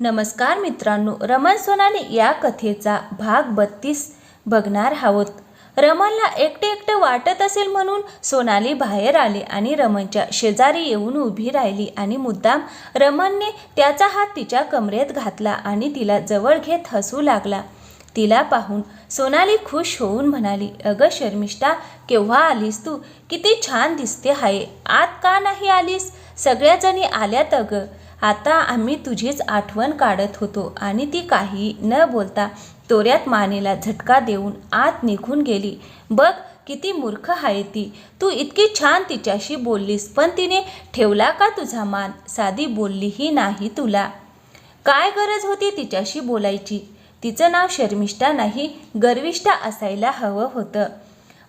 नमस्कार मित्रांनो रमण सोनाली या कथेचा भाग बत्तीस बघणार आहोत. रमणला एकटे एकटं वाटत असेल म्हणून सोनाली बाहेर आली आणि रमणच्या शेजारी येऊन उभी राहिली आणि मुद्दाम रमणने त्याचा हात तिच्या कमरेत घातला आणि तिला जवळ घेत हसू लागला. तिला पाहून सोनाली खुश होऊन म्हणाली अगं शर्मिष्ठा केव्हा आलीस तू? किती छान दिसते आहे आत का नाही आलीस? सगळ्याजणी आल्यात अगं. आता आम्ही तुझीच आठवण काढत होतो आणि ती काही न बोलता तोऱ्यात मानेला झटका देऊन आत निघून गेली. बघ किती मूर्ख आहे ती. तू इतकी छान तिच्याशी बोललीस पण तिने ठेवला का तुझा मान? साधी बोललीही नाही तुला. काय गरज होती तिच्याशी बोलायची? तिचं नाव शर्मिष्ठा नाही गर्विष्ठा असायला हवं होतं.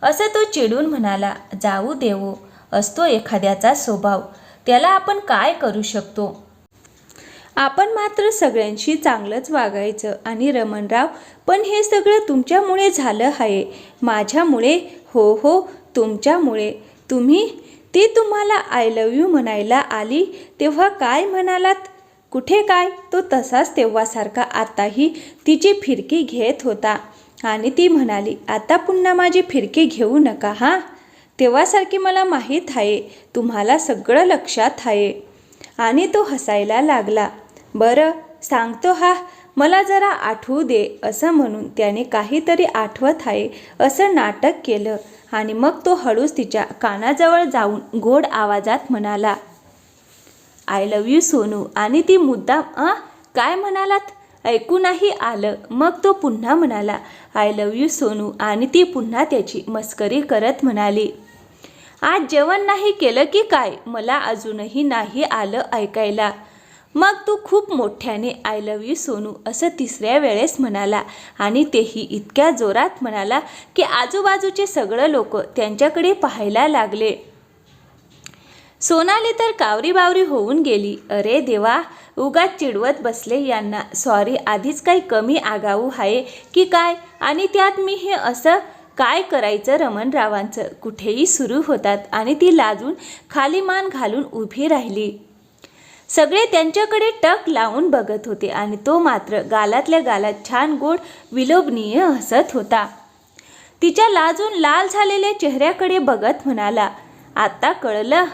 असं तो चिडून म्हणाला जाऊ देवो असतो एखाद्याचा स्वभाव. त्याला आपण काय करू शकतो? आपण मात्र सगळ्यांशी चांगलंच वागायचं आणि रमणराव पण हे सगळं तुमच्यामुळे झालं आहे. माझ्यामुळे? हो हो तुमच्यामुळे. तुम्ही? ती तुम्हाला आय लव यू म्हणायला आली तेव्हा काय म्हणालात? कुठे काय? तो तसाच तेव्हासारखा आताही तिची फिरकी घेत होता. आणि ती म्हणाली आता पुन्हा माझी फिरकी घेऊ नका हां? तेव्हासारखी मला माहीत आहे तुम्हाला सगळं लक्षात आहे. आणि तो हसायला लागला. बरं सांगतो हा मला जरा आठवू दे असं म्हणून त्याने काहीतरी आठवत आहे असं नाटक केलं. आणि मग तो हळूच तिच्या कानाजवळ जाऊन गोड आवाजात म्हणाला आय लव यू सोनू. आणि ती मुद्दाम आ काय म्हणालात? ऐकूनही आलं. मग तो पुन्हा म्हणाला आय लव यू सोनू. आणि ती पुन्हा त्याची मस्करी करत म्हणाली आज जेवण नाही केलं की काय? मला अजूनही नाही आलं ऐकायला. मग तू खूप मोठ्याने आय लव यू सोनू असं तिसऱ्या वेळेस म्हणाला. आणि तेही इतक्या जोरात म्हणाला की आजूबाजूचे सगळं लोक त्यांच्याकडे पाहायला लागले. सोनाली तर कावरी बावरी होऊन गेली. अरे देवा उगाच चिडवत बसले यांना. सॉरी आधीच काही कमी आगाऊ आहे की काय? आणि त्यात मी हे असं काय करायचं रमणरावांचं? कुठेही सुरू होतात आणि ती लाजून खाली मान घालून उभी राहिली. सगळे त्यांच्याकडे टक लावून बघत होते आणि तो मात्र गालातल्या गालात छान गोड विलोभनीय हसत होता. तिच्या लाजून लाल झालेल्या चेहऱ्याकडे बघत म्हणाला आत्ता कळलं.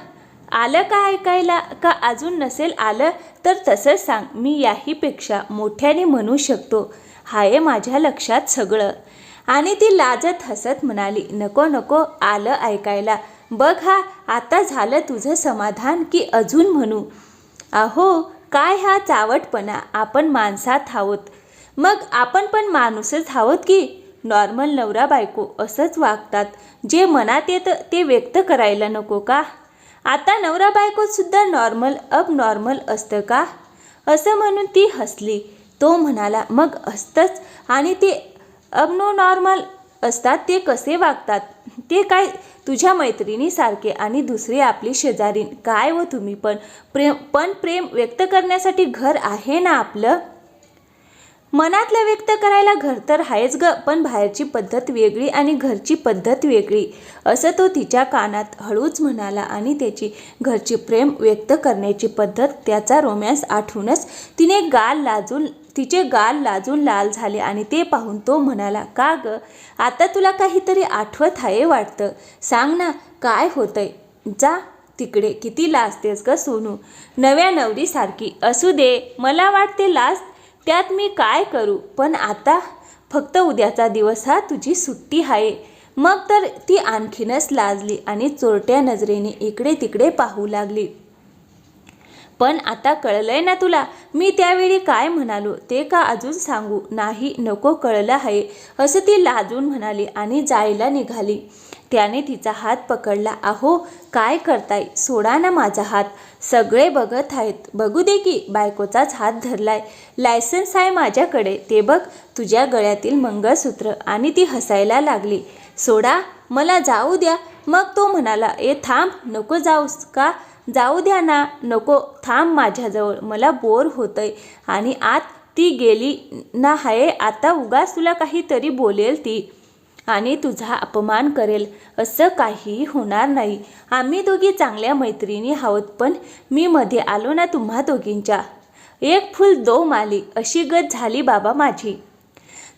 आलं का ऐकायला? का अजून नसेल आलं? तर तसं सांग. मी याहीपेक्षा मोठ्याने म्हणू शकतो. हाय माझ्या लक्षात सगळं. आणि ती लाजत हसत म्हणाली नको नको. आलं ऐकायला. बघ हा आता झालं तुझं समाधान की अजून म्हणू? अहो काय हा चावटपणा? आपण माणसात आहोत. मग आपण पण माणूसच आहोत की? नॉर्मल नवरा बायको असंच वागतात. जे मनात येतं ते व्यक्त करायला नको का? आता नवरा बायकोसुद्धा नॉर्मल अब नॉर्मल असतं का? असं म्हणून ती हसली. तो म्हणाला मग असतंच. आणि ते अबनो नॉर्मल असतात ते कसे वागतात? ते काय तुझ्या मैत्रिणीसारखे आणि दुसरी आपली शेजारी काय व तुम्ही? पण प्रेम पण प्रेम व्यक्त करण्यासाठी घर आहे ना आपलं? मनातलं व्यक्त करायला घर तर आहेच ग पण बाहेरची पद्धत वेगळी आणि घरची पद्धत वेगळी. असं तो तिच्या कानात हळूच म्हणाला आणि त्याची घरची प्रेम व्यक्त करण्याची पद्धत त्याचा रोमॅन्स आठवूनच तिने गाल लाजून तिचे गाल लाजून लाल झाले आणि ते पाहून तो म्हणाला का ग? आता तुला काहीतरी आठवत आहे वाटतं. सांग ना काय होतंय? जा तिकडे किती लाजतेस ग सोनू. नव्या नवरीसारखी. असू दे मला वाटते लाज. त्यात मी काय करू? पण आता फक्त उद्याचा दिवस हा तुझी सुट्टी आहे. मग तर ती आणखीनच लाजली आणि चोरट्या नजरेने इकडे तिकडे पाहू लागली. पण आता कळलंय ना तुला? मी त्यावेळी काय म्हणालो? ते का अजून सांगू? नाही नको कळलं आहे. असं ती लाजून म्हणाली आणि जायला निघाली. त्याने तिचा हात पकडला. अहो काय करताय? सोडा ना माझा हात. सगळे बघत आहेत. बघू दे की बायकोचाच हात धरलाय. लायसन्स आहे माझ्याकडे. ते बघ तुझ्या गळ्यातील मंगळसूत्र. आणि ती हसायला लागली. सोडा मला जाऊ द्या. मग तो म्हणाला ए थांब. नको जाऊस का? जाऊ द्या ना नको थांब माझ्याजवळ मला बोर होतंय. आणि आत ती गेली ना हाय आता उगाच तुला काहीतरी बोलेल ती. आणि तुझा अपमान करेल असं काहीही होणार नाही. आम्ही दोघी चांगल्या मैत्रिणी आहोत पण मी मध्ये आलो ना तुम्हा दोघींच्या. एक फुल दो माली अशी गत झाली बाबा माझी.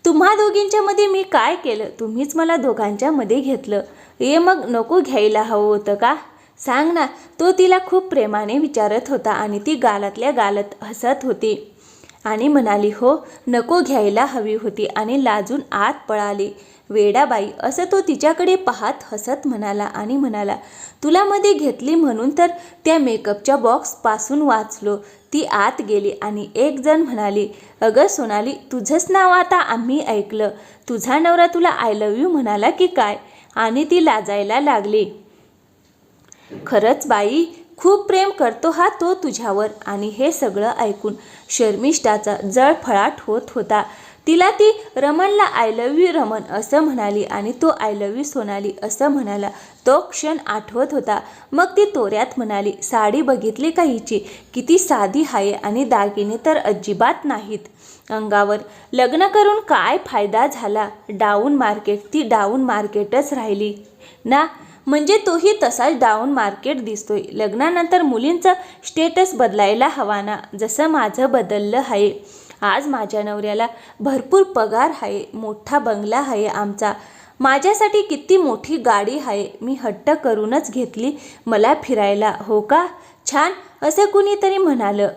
तुम्हा दोघींच्यामध्ये मी काय केलं? तुम्हीच मला दोघांच्यामध्ये घेतलं. हे मग नको घ्यायला हवं होतं का? सांग ना तो तिला खूप प्रेमाने विचारत होता आणि ती गालातल्या गालत हसत होती. आणि म्हणाली हो नको घ्यायला हवी होती आणि लाजून आत पळाली. वेडाबाई असं तो तिच्याकडे पाहत हसत म्हणाला आणि म्हणाला तुला मध्ये घेतली म्हणून तर त्या मेकअपच्या बॉक्सपासून वाचलो. ती आत गेली आणि एक जण म्हणाली अगं सोनाली तुझंच नाव आता आम्ही ऐकलं. तुझा नवरा तुला आय लव्ह यू म्हणाला की काय? आणि ती लाजायला लागली. खरंच बाई खूप प्रेम करतो हा तो तुझ्यावर. आणि हे सगळं ऐकून शर्मिष्ठाचा जळफळाट होत होता. तिला ती रमणला आय लव्ह यू रमण असं म्हणाली आणि तो आय लव्ह यू सोनाली असं म्हणाला तो क्षण आठवत होता. मग ती तोऱ्यात म्हणाली साडी बघितली का हिची? किती साधी आहे आणि दागिने तर अजिबात नाहीत. अंगावर लग्न करून काय फायदा झाला? डाऊन मार्केट ती डाऊन मार्केटच राहिली. ना म्हणजे तोही तसाच डाऊन मार्केट दिसतोय. लग्नानंतर मुलींचं स्टेटस बदलायला हवा ना जसं माझं बदललं आहे. आज माझ्या नवऱ्याला भरपूर पगार आहे. मोठा बंगला आहे आमचा. माझ्यासाठी किती मोठी गाडी आहे. मी हट्ट करूनच घेतली मला फिरायला. हो का? छान. असं कुणीतरी म्हणालं.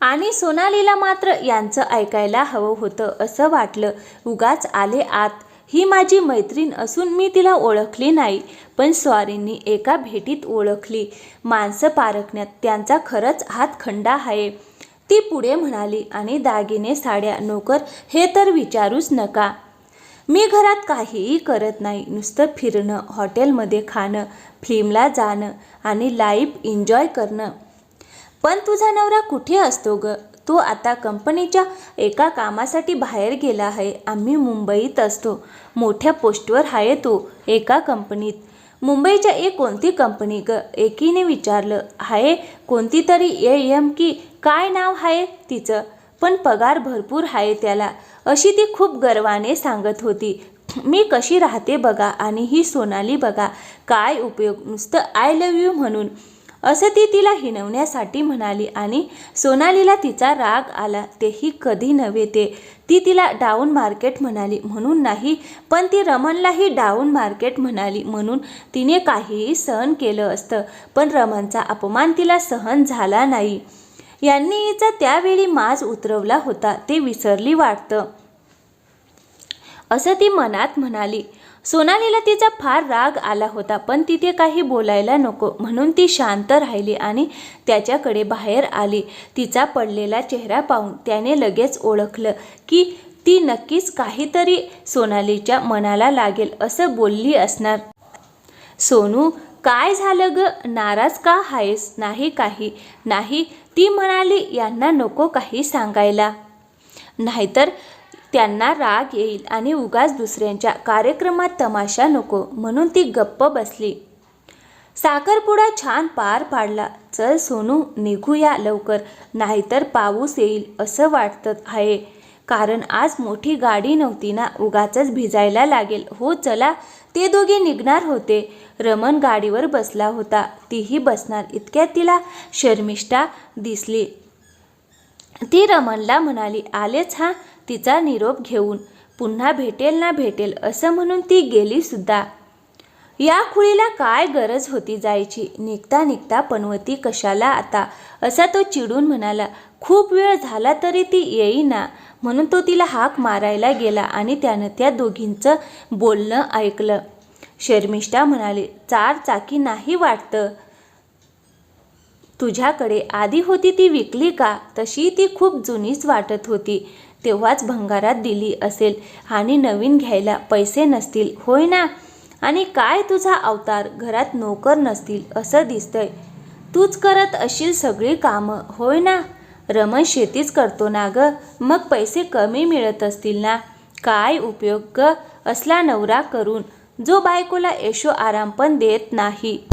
आणि सोनालीला मात्र यांचं ऐकायला हवं होतं. असं वाटलं. उगाच आले आत. ही माझी मैत्रीण असून मी तिला ओळखली नाही पण स्वारींनी एका भेटीत ओळखली. माणसं पारखण्यात त्यांचा खरंच हात खंडा आहे. ती पुढे म्हणाली आणि दागिने साड्या नोकर हे तर विचारूच नका. मी घरात काहीही करत नाही नुसतं फिरणं हॉटेलमध्ये खाणं फिल्मला जाणं आणि लाईफ एन्जॉय करणं. पण तुझा नवरा कुठे असतो ग? तो आता कंपनीच्या एका कामासाठी बाहेर गेला आहे. आम्ही मुंबईत असतो. मोठ्या पोस्टवर आहे तो एका कंपनीत. मुंबईच्या एक कोणती कंपनी? ग एकीने विचारलं. आहे कोणती तरी ए एम की काय नाव आहे तिचं? पण पगार भरपूर आहे त्याला. अशी ती खूप गर्वाने सांगत होती. मी कशी राहते बघा आणि ही सोनाली बघा. काय उपयोग? नुसतं आय लव्ह यू म्हणून. असं ती तिला हिणवण्यासाठी म्हणाली आणि सोनालीला तिचा राग आला. तेही कधी नव्हे ते. ती तिला डाऊन मार्केट म्हणाली. म्हणून नाही पण ती रमनलाही डाऊन मार्केट म्हणाली. म्हणून तिने काहीही सहन केलं असतं पण रमणचा अपमान तिला सहन झाला नाही. यांनी हिचा त्यावेळी माज उतरवला होता ते विसरली वाटतं. असं ती मनात म्हणाली. सोनालीला तिचा फार राग आला होता पण तिथे काही बोलायला नको. म्हणून ती शांत राहिली आणि त्याच्याकडे बाहेर आली. तिचा पडलेला चेहरा पाहून त्याने लगेच ओळखलं की ती नक्कीच काहीतरी सोनालीच्या मनाला लागेल असं बोलली असणार. सोनू काय झालं ग? नाराज का आहेस? नाही काही. नाही ती म्हणाली यांना नको काही सांगायला. नाहीतर त्यांना राग येईल आणि उगाच दुसऱ्यांच्या कार्यक्रमात तमाशा नको म्हणून ती गप्प बसली. साखरपुडा छान पार पाडला. चल सोनू निघूया लवकर. नाहीतर पाऊस येईल असं वाटतं आहे. कारण आज मोठी गाडी नव्हती ना उगाचच भिजायला लागेल. हो चला ते दोघे निघणार होते. रमण गाडीवर बसला होता. तीही बसणार. इतक्यात तिला शर्मिष्ठा दिसली. ती रमणला म्हणाली आलेच हा? तिचा निरोप घेऊन पुन्हा भेटेल ना भेटेल असं म्हणून ती गेली सुद्धा. या खुळीला काय गरज होती जायची? निघता निघता पनवती कशाला आता? असा तो चिडून म्हणाला खूप वेळ झाला तरी ती येईना. म्हणून तो तिला हाक मारायला गेला आणि त्यानं त्या दोघींचं बोलणं ऐकलं. शर्मिष्ठा म्हणाली चार चाकी नाही वाटतं. तुझ्याकडे आधी होती ती विकली का? तशी ती खूप जुनीच वाटत होती. तेव्हाच भंगारात दिली असेल. आणि नवीन घ्यायला पैसे नसतील. होय ना? आणि काय तुझा अवतार? घरात नोकर नसतील असं दिसतंय. तूच करत असशील सगळी कामं होय ना? रमण शेतीच करतो ना ग? मग पैसे कमी मिळत असतील ना? काय उपयोग ग? असला नवरा करून. जो बायकोला यशो आराम पण देत नाही.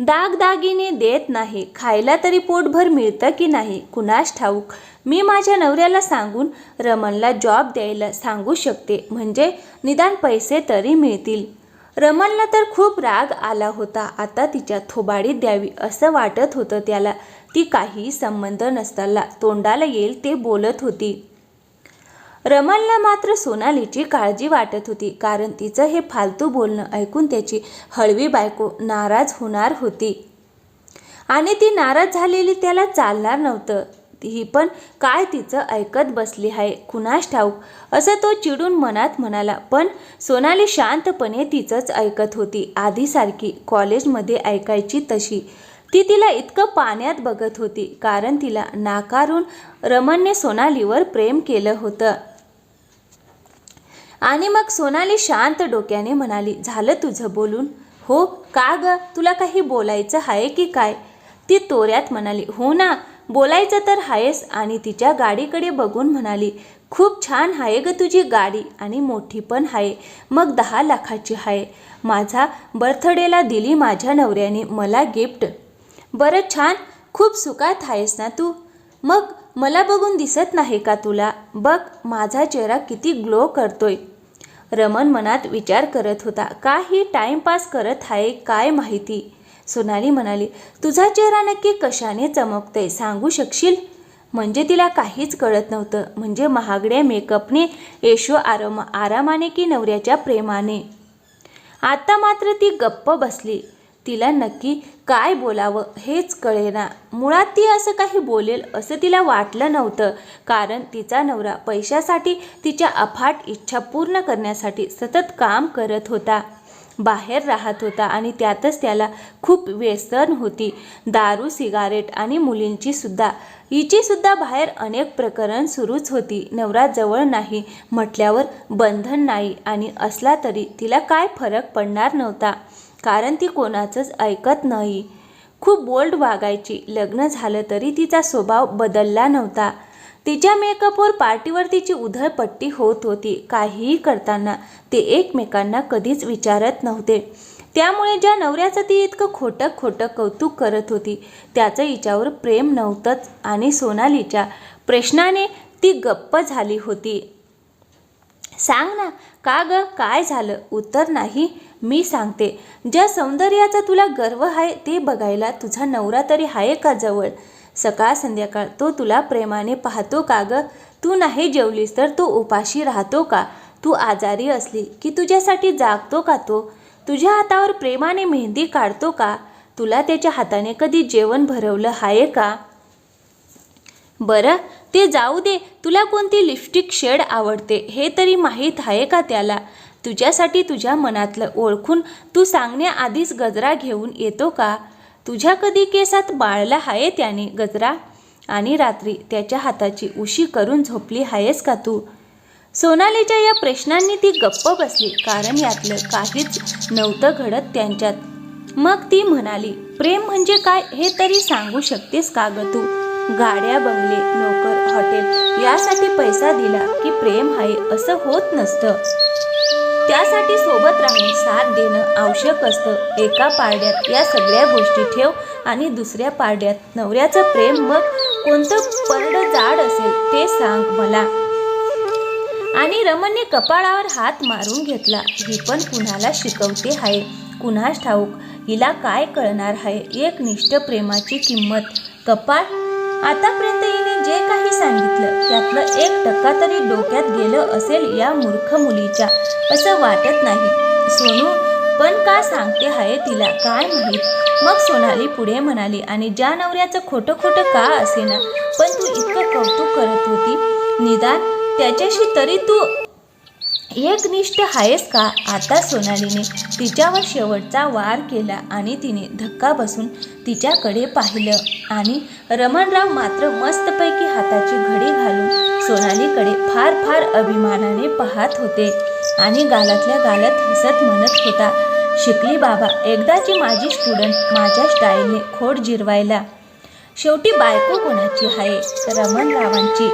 दागदागिने देत नाही. खायला तरी पोटभर मिळतं की नाही? कुणास ठाऊक? मी माझ्या नवऱ्याला सांगून रमणला जॉब द्यायला सांगू शकते. म्हणजे निदान पैसे तरी मिळतील. रमणला तर खूप राग आला होता. आता तिच्या थोबाडीत द्यावी असं वाटत होतं त्याला. ती काही संबंध नसताना तोंडाला येईल ते बोलत होती. रमलला मात्र सोनालीची काळजी वाटत होती कारण तिचं हे फालतू बोलणं ऐकून त्याची हळवी बायको नाराज होणार होती. आणि ती नाराज झालेली त्याला चालणार नव्हतं. ही पण काय तिचं ऐकत बसली आहे कुणास ठाऊक असं तो चिडून मनात म्हणाला. पण सोनाली शांतपणे तिचंच ऐकत होती. आधीसारखी कॉलेजमध्ये ऐकायची तशी. ती तिला इतकं पाण्यात बघत होती कारण तिला नाकारून रमणने सोनालीवर प्रेम केलं होतं. आणि मग सोनाली शांत डोक्याने म्हणाली झालं तुझं बोलून? हो. का ग? तुला काही बोलायचं आहे की काय? ती तोऱ्यात म्हणाली हो ना बोलायचं तर आहेस आणि तिच्या गाडीकडे बघून म्हणाली खूप छान आहे ग तुझी गाडी आणि मोठी पण आहे मग दहा लाखाची आहे माझा बर्थडेला दिली माझ्या नवऱ्याने मला गिफ्ट. बरं छान खूप सुखात आहेस ना तू. मग मला बघून दिसत नाही का तुला? बघ माझा चेहरा किती ग्लो करतोय. रमन मनात विचार करत होता काही टाईमपास करत आहे काय माहिती? सोनाली म्हणाली तुझा चेहरा नक्की कशाने चमकतोय सांगू शकशील? म्हणजे तिला काहीच कळत नव्हतं. म्हणजे महागड्या मेकअपने येशो आराम आरामाने की नवऱ्याच्या प्रेमाने? आता मात्र ती गप्प बसली. तिला नक्की काय बोलावं हेच कळेना. मुळात ती असं काही बोलेल असं तिला वाटलं नव्हतं. कारण तिचा नवरा पैशासाठी तिच्या अफाट इच्छा पूर्ण करण्यासाठी सतत काम करत होता. बाहेर राहत होता आणि त्यातच त्याला खूप व्यसन होती. दारू सिगारेट आणि मुलींची सुद्धा. बाहेर अनेक प्रकरण सुरूच होती. नवरा जवळ नाही. म्हटल्यावर बंधन नाही आणि असला तरी तिला काय फरक पडणार नव्हता. कारण ती कोणाचंच ऐकत नाही. खूप बोल्ड वागायची. लग्न झालं तरी तिचा स्वभाव बदलला नव्हता. तिच्या मेकअपवर पार्टीवर तिची उधळपट्टी होत होती. काहीही करताना ते एकमेकांना कधीच विचारत नव्हते. त्यामुळे ज्या नवऱ्याचं ती इतकं खोटं खोटं कौतुक करत होती त्याचं हिच्यावर प्रेम नव्हतंच. आणि सोनालीच्या प्रश्नाने ती गप्प झाली होती. सांग ना. का ग? काय झालं? उत्तर नाही. मी सांगते. ज्या सौंदर्याचा तुला गर्व आहे ते बघायला तुझा नवरा तरी आहे का जवळ? सकाळ संध्याकाळ तो तुला प्रेमाने पाहतो का ग? तू नाही जेवलीस तर तो उपाशी राहतो का? तू आजारी असली की तुझ्यासाठी जागतो का तो? तुझ्या हातावर प्रेमाने मेहंदी काढतो का? तुला त्याच्या हाताने कधी जेवण भरवलं आहे का? बरं ते जाऊ दे. तुला कोणती लिपस्टिक शेड आवडते हे तरी माहीत आहे का त्याला? तुझ्यासाठी तुझ्या मनातलं ओळखून तू सांगण्याआधीच गजरा घेऊन येतो का? तुझ्या कधी केसात बाळला आहे त्याने गजरा? आणि रात्री त्याच्या हाताची उशी करून झोपली आहेस का तू? सोनालीच्या या प्रश्नांनी ती गप्प बसली कारण यातलं काहीच नव्हतं घडत त्यांच्यात. मग ती म्हणाली प्रेम म्हणजे काय हे तरी सांगू शकतेस का ग तू? गाड्या बंगले नोकर हॉटेल यासाठी पैसा दिला की प्रेम आहे असं होत नसतं. त्यासाठी सोबत राहून साथ देणं आवश्यक असतं. एका पारड्यात या सगळ्या गोष्टी ठेव आणि दुसऱ्या पारड्यात नवऱ्याचं प्रेम मग कोणतं परड जाड असेल ते सांग मला. आणि रमणने कपाळावर हात मारून घेतला. ही पण कुणाला शिकवते आहे कुणास ठाऊक? हिला काय कळणार आहे एक निष्ठ प्रेमाची किंमत. कपाळ आतापर्यंत हिने जे काही सांगितलं त्यातलं एक टक्का तरी डोक्यात गेलं असेल या मूर्ख मुलीच्या असं वाटत नाही. सोनू पण का सांगते हाय तिला? काय माहीत? मग सोनाली पुढे म्हणाली आणि ज्या नवऱ्याचं खोटं खोटं का असेना? पण तू इतकं कौतुक करत होती. निदान त्याच्याशी तरी तू एकनिष्ठ आहेस का? आता सोनालीने तिच्यावर शेवटचा वार केला आणि तिने धक्का बसून तिच्याकडे पाहिलं आणि रमणराव मात्र मस्तपैकी हाताची घडी घालून सोनालीकडे फार फार अभिमानाने पाहत होते आणि गालातल्या गालात हसत म्हणत होता शिकली बाबा एकदाची माझी स्टुडंट माझ्या स्टाईलने खोड जिरवायला. शेवटी बायको कोणाची आहे रमणरावांची.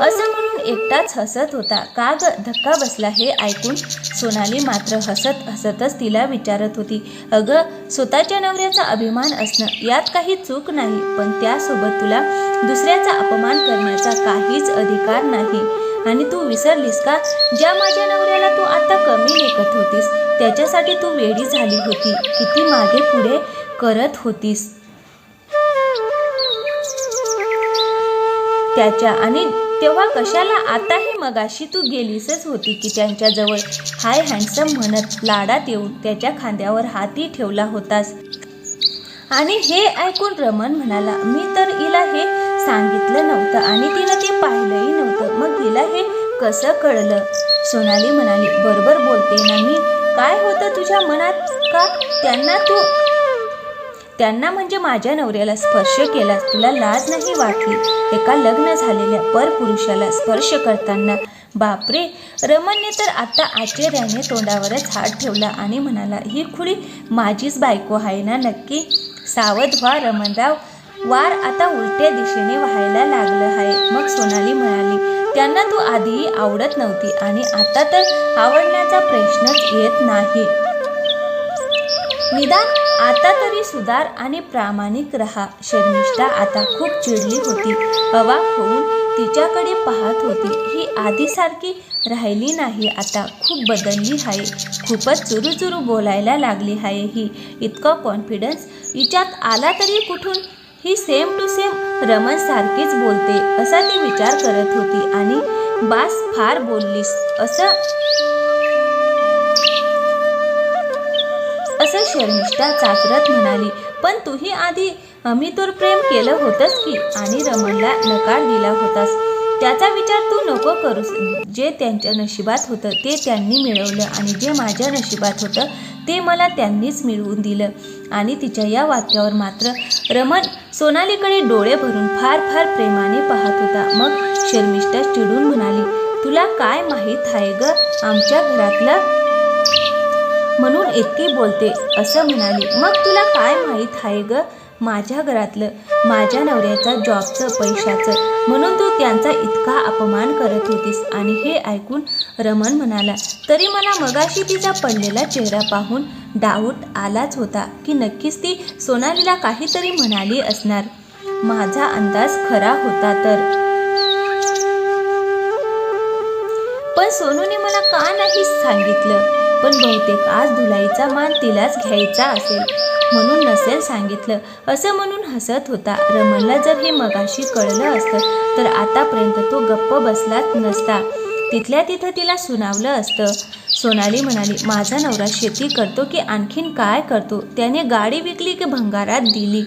असं एकटाच हसत होता. का ग? धक्का बसला हे ऐकून सोनाली मात्र हसत हसतच तिला विचारत होती. अगं स्वतःच्या नवऱ्याचा अभिमान असणं यात काही चूक नाही पण त्यासोबत तुला दुसऱ्याचा अपमान करण्याचा काहीच अधिकार नाही. आणि तू विसरलीस का? ज्या माझ्या नवऱ्याला तू आता कमी लेखत होतीस त्याच्यासाठी तू वेळी झाली होती. किती मागे पुढे करत होतीस. त्याच्या आणि तेव्हा कशाला आताही मगाशी तू गेलीसच होती की त्यांच्याजवळ? हाय हँडसम म्हणत लाडात येऊन त्याच्या खांद्यावर हाती ठेवला होतास. आणि हे ऐकून रमण म्हणाला मी तर हिला हे सांगितलं नव्हतं आणि तिनं ते पाहिलंही नव्हतं. मग हिला हे कसं कळलं? सोनाली म्हणाली बरोबर बोलते ना मी. काय होतं तुझ्या मनात? का त्यांना तू त्यांना म्हणजे माझ्या नवऱ्याला स्पर्श केलास तुला लाज नाही वाटली? एका लग्न झालेल्या परपुरुषाला स्पर्श करताना बापरे रमणने तर आता आश्चर्याने तोंडावरच हात ठेवला आणि म्हणाला ही खुळी माझीच बायको आहे ना नक्की? सावध व्हा रमणराव. वार आता उलट्या दिशेने व्हायला लागलं आहे. मग सोनाली म्हणाली त्यांना तू आधीही आवडत नव्हती आणि आता तर आवडण्याचा प्रश्नच येत नाही. निदान आता तरी सुधार आणि प्रामाणिक रहा. शर्मिष्ठा आता खूप चिडली होती. अवाक होऊन तिच्याकडे पाहत होती. ही आधीसारखी राहिली नाही. आता खूप बदलली आहे. खूपच चुरू बोलायला लागली आहे ही. इतकं कॉन्फिडन्स हिच्यात आला तरी कुठून? ही सेम टू सेम रमन सारखीच बोलते. असा ती विचार करत होती आणि बास फार बोललीस. असं शर्मिष्ठा चाचरत म्हणाली पण तूही आधी अमितोर प्रेम केलं होतंस की? आणि रमणला नकार दिला होतास. त्याचा विचार तू नको करूस. जे त्यांच्या नशिबात होतं ते त्यांनी मिळवलं. आणि जे माझ्या नशिबात होतं ते मला त्यांनीच मिळवून दिलं. आणि तिच्या या वाक्यावर मात्र रमण सोनालीकडे डोळे भरून फार फार प्रेमाने पाहत होता. मग शर्मिष्ठा चिडून म्हणाली तुला काय माहीत आहे ग? आमच्या घरातलं म्हणून इतकी बोलते. असं म्हणाली. मग तुला काय माहीत आहे ग? माझ्या घरातलं माझ्या नवऱ्याचा जॉबचं पैशाचं. म्हणून तू त्यांचा इतका अपमान करत होतीस. आणि हे ऐकून रमण म्हणाला तरी मला मगाशी तिचा पडलेला चेहरा पाहून डाऊट आलाच होता की नक्कीच ती सोनालीला काहीतरी म्हणाली असणार. माझा अंदाज खरा होता तर. पण सोनूने मला का नाही सांगितलं? पण बहुतेक आज धुलाईचा मान तिलाच घ्यायचा असेल म्हणून नसेल सांगितलं. असं म्हणून हसत होता. रमणला जर हे मगाशी कळलं असतं तर आतापर्यंत तो गप्प बसलाच नसता. तिथल्या तिथं तिला सुनावलं असतं. सोनाली म्हणाली माझा नवरा शेती करतो की आणखीन काय करतो? त्याने गाडी विकली की भंगारात दिली?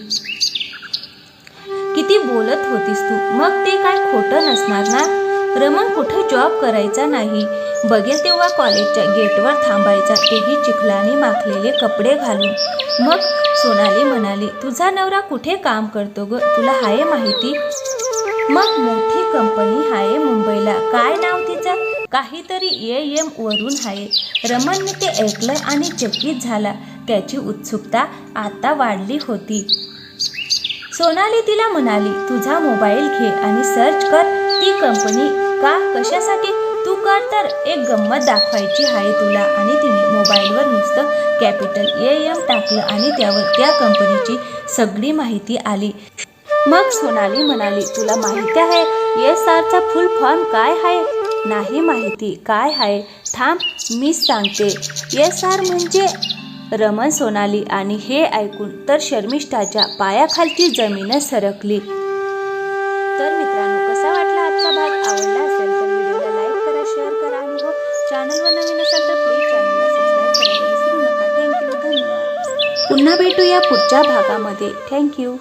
किती बोलत होतीस तू? मग ते काय खोटं नसणार ना? रमण कुठं जॉब करायचा नाही. बघेल तेव्हा कॉलेजच्या गेटवर थांबायचा. तेही चिखलाने माखलेले कपडे घालून. मग सोनाली म्हणाली तुझा नवरा कुठे काम करतो ग? तुला हाय माहिती? मग मोठी कंपनी आहे मुंबईला. काय नाव तिचं? काहीतरी ए एम वरून आहे रमणने ते ऐकलं आणि चकित झाला. त्याची उत्सुकता आता वाढली होती. सोनाली तिला म्हणाली तुझा मोबाईल घे आणि सर्च कर. ती कंपनी का? कशासाठी? तू कर तर. एक गंमत दाखवायची आहे तुला. आणि तिने मोबाईलवर नुसतं कॅपिटल ए एम टाकलं आणि त्यावर त्या कंपनीची सगळी माहिती आली. मग सोनाली म्हणाली तुला माहिती आहे एस आरचा फुल फॉर्म काय आहे? नाही माहिती. काय आहे? थांब मीच सांगते. एस आर म्हणजे रमन सोनाली. आणि हे ऐकून तर शर्मिष्ठाच्या पायाखालची जमीनच सरकली. पुन्हा भेटूया पुढच्या भागामध्ये. थँक्यू